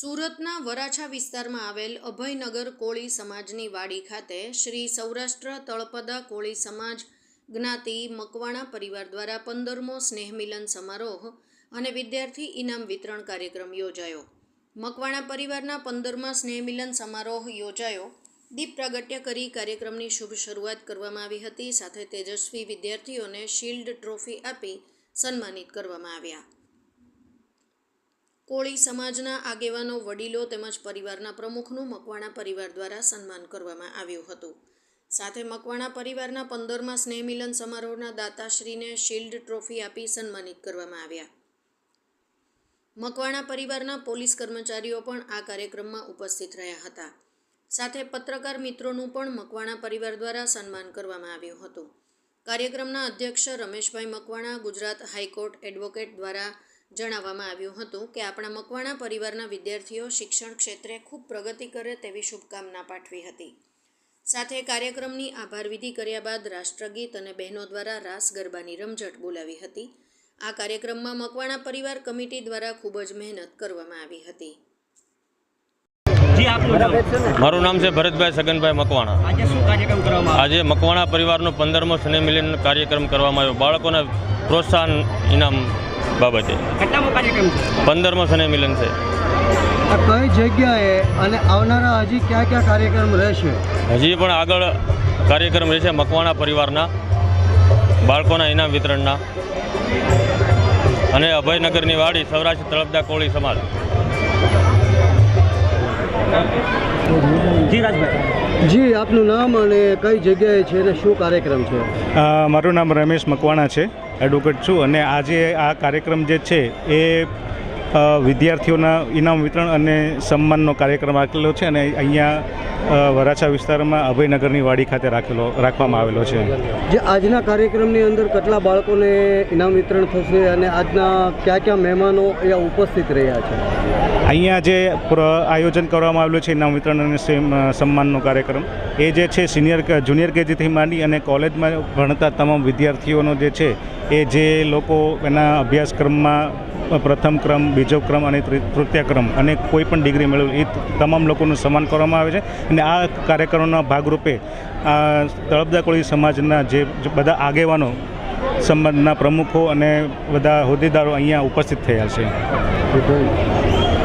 સુરતના વરાછા વિસ્તારમાં આવેલ અભયનગર કોળી સમાજની વાડી ખાતે શ્રી સૌરાષ્ટ્ર તળપદા કોળી સમાજ જ્ઞાતિ મકવાણા પરિવાર દ્વારા પંદરમો સ્નેહમિલન સમારોહ અને વિદ્યાર્થી ઇનામ વિતરણ કાર્યક્રમ યોજાયો. મકવાણા પરિવારના પંદરમા સ્નેહમિલન સમારોહ યોજાયો. દીપ પ્રાગટ્ય કરી કાર્યક્રમની શુભ શરૂઆત કરવામાં આવી હતી. સાથે તેજસ્વી વિદ્યાર્થીઓને શિલ્ડ ટ્રોફી આપી સન્માનિત કરવામાં આવ્યા. કોળી સમાજના આગેવાનો, વડીલો તેમજ પરિવારના પ્રમુખનું મકવાણા પરિવાર દ્વારા સન્માન કરવામાં આવ્યું હતું. સાથે મકવાણા પરિવારના પંદરમા સ્નેહમિલન સમારોહના દાતાશ્રીને શિલ્ડ ટ્રોફી આપી સન્માનિત કરવામાં આવ્યા. મકવાણા પરિવારના પોલીસ કર્મચારીઓ પણ આ કાર્યક્રમમાં ઉપસ્થિત રહ્યા હતા. સાથે પત્રકાર મિત્રોનું પણ મકવાણા પરિવાર દ્વારા સન્માન કરવામાં આવ્યું હતું. કાર્યક્રમના અધ્યક્ષ Rameshbhai Makwana, Gujarat high court advocate દ્વારા જણાવવામાં આવ્યું હતું કે આપણા મકવાણા પરિવારના વિદ્યાર્થીઓ શિક્ષણ ક્ષેત્રે ખૂબ પ્રગતિ કરે તેવી શુભકામના પાઠવી હતી. સાથે કાર્યક્રમની આભાર વિધિ કર્યા બાદ રાષ્ટ્રગીત અને બહેનો દ્વારા રાસ ગરબાની રમઝટ બોલાવી હતી. આ કાર્યક્રમમાં મકવાણા પરિવાર કમિટી દ્વારા ખૂબ જ મહેનત કરવામાં આવી હતી. જી આપનું મારું નામ છે ભરતભાઈ સગનભાઈ મકવાણા. આજે શું કાર્યક્રમ કરવામાં આજે મકવાણા પરિવારનો પંદરમો સ્નેહ મિલન કાર્યક્રમ કરવામાં આવ્યો. બાળકોને પ્રોત્સાહન ઇનામ બાબતે. પંદરમો સને મિલન છે. આ કઈ જગ્યાએ અને આવનારા હજી કયા ક્યાં કાર્યક્રમ રહેશે? હજી પણ આગળ કાર્યક્રમ રહેશે મકવાણા પરિવારના બાળકોના ઇનામ વિતરણના અને અભયનગરની વાડી સૌરાષ્ટ્ર તળપદા કોળી સમાજ. જી રાજભાઈ જી આપનું નામ અને કઈ જગ્યાએ છે અને શું કાર્યક્રમ છે? મારું નામ રમેશ મકવાણા છે. એડવોકેટ છું અને આજે આ કાર્યક્રમ જે છે એ વિદ્યાર્થીઓના ઇનામ વિતરણ અને સન્માનનો કાર્યક્રમ રાખેલો છે અને અહીંયા વરાછા વિસ્તારમાં અભયનગરની વાડી ખાતે રાખેલો રાખવામાં આવેલો છે. જે આજના કાર્યક્રમની અંદર કેટલા બાળકોને ઇનામ વિતરણ થશે અને આજના કયા કયા મહેમાનો અહીંયા ઉપસ્થિત રહ્યા છે? અહીંયા જે આયોજન કરવામાં આવેલું છે ઇનામ વિતરણ અને સન્માનનો કાર્યક્રમ. એ જે છે સિનિયર જુનિયર કેજીથી માંડી અને કોલેજમાં ભણતા તમામ વિદ્યાર્થીઓનો જે છે, એ જે લોકો એના અભ્યાસક્રમમાં, પ્રથમ ક્રમ, બીજો ક્રમ અને તૃતીય ક્રમ અને કોઈ પણ ડિગ્રી મેળવેલ, એ તમામ લોકોનું સન્માન કરવામાં આવે છે. અને આ કાર્યક્રમના ભાગરૂપે આ તળપદા કોળી સમાજના જે બધા આગેવાનો સમાજના પ્રમુખો અને બધા હોદ્દેદારો અહીંયા ઉપસ્થિત થયા છે.